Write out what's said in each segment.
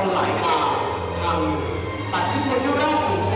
านีตอนหลมาทางหนึ่งตัดขึ้นบนที่ราบสูง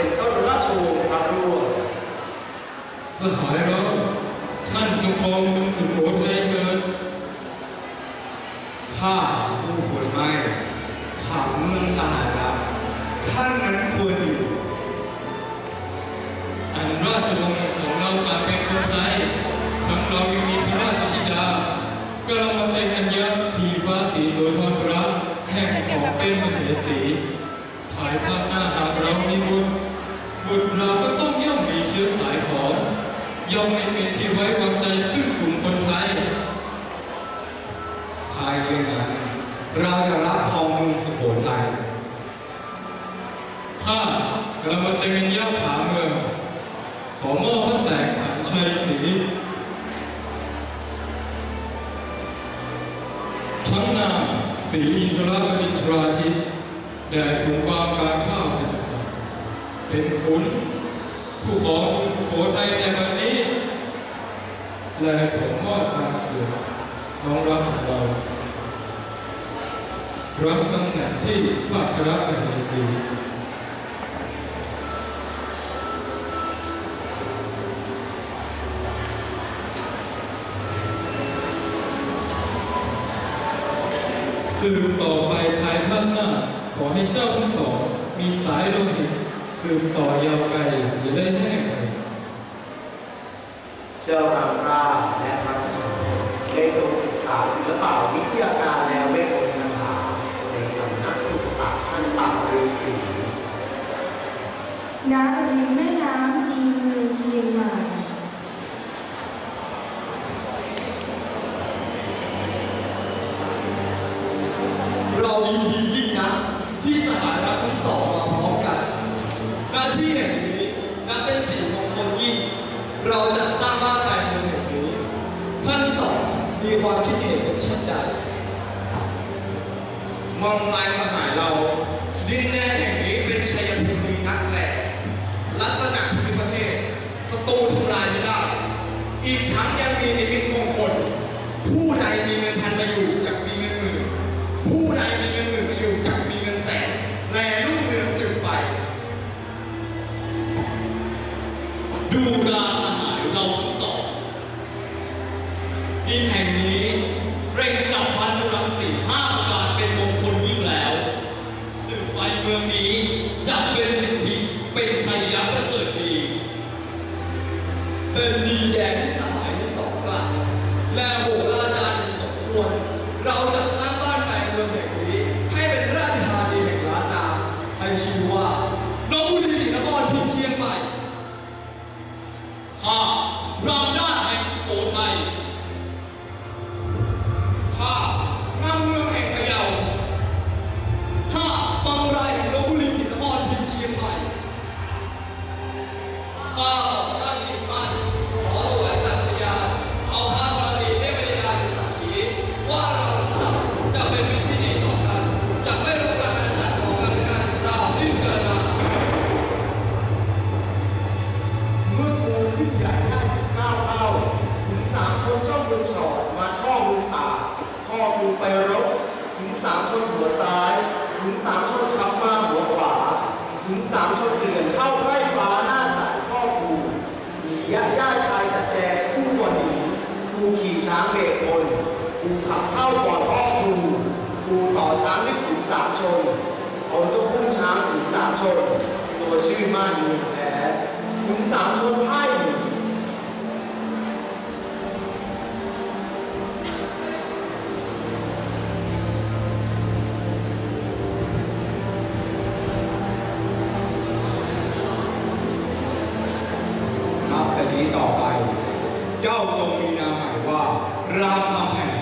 เป็นต้นราชวงศ์พระร่วงสหายเราท่านจงครองเมืองสุโขทัยเถิดข้าผู้ควรไม่ขังเมืองสหารัฐท่านนั้นควรอยู่ อันราชวงศ์สองเราต่างเป็นคนไทยทั้งเรายังมีพระราชธิดากรมาเป็นอัญญาทีฟ้าสีโสธรรัตน์แห่งของเป็นมเหสีภายภาคหน้าหากเรามีบุตร บุตรเราก็ต้องย่อมมีเชื้อสายของย่อมไม่เป็นที่ไว้วางใจซึ่งกลุ่มคนไทยภายในนั้นเราจะรับครองเมืองสุโขทัยข้ากรมเตงยะผาเมืองขอมอบพระแสงขันชัยศรีทั้งนามศรีอินทรบดินทราทิตแด่ขุนวางการข้าวเป็นสัตว์เป็น ขุนผู้ของกรุงสุโขทัยในวันนี้ และผมมอบควาเสือน้องรักของเรารับตำแหน่งที่พระครมเหสีสืบต่อไปภายภาคหน้า ขอให้เจ้าทั้งสอง มีสายโลหิต สืบต่อยาวไกลอย่าได้แห้งเจ้ารามราและพระสหายได้ทรงศึกษาศิลปะวิทยาการและเวทมนต์คาในสำนักสุขตะท่านป่าฤาษีณริมแม่น้ำดีเมืองเชียงใหม่เรายินดี องลายสหายเรา ดินแดนแห่งนี้เป็นชัยภูมินักแหล่ลักษณะภูมิประเทศศัตรูทำลายไม่ได้ อีกทั้งยังมีนิมิตมงคล ผู้ใดมีเงินพันมาอยู่จะมีเงินหมื่นผู้ใดมีเงินหมื่นมาอยู่จะมีเงินแสนแลรุ่งเรืองสืบไป ดูราสหายเราสองดินแห่งนี้เร่ง ดีแดงที่สลายทั้สองกลางและโหรา ชน ตัวชื่อมานีแพ้ขุนสามชนไพ่ครับแต่อไป เจ้าจงมีนามหมายว่า ราคาแห่ง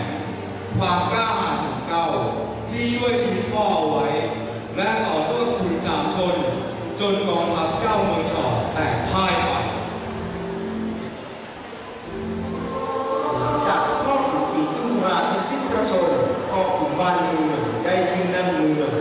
ความกล้าหาญของเจ้าที่ช่วยชีวิตพ่อไว้ และต่ 就是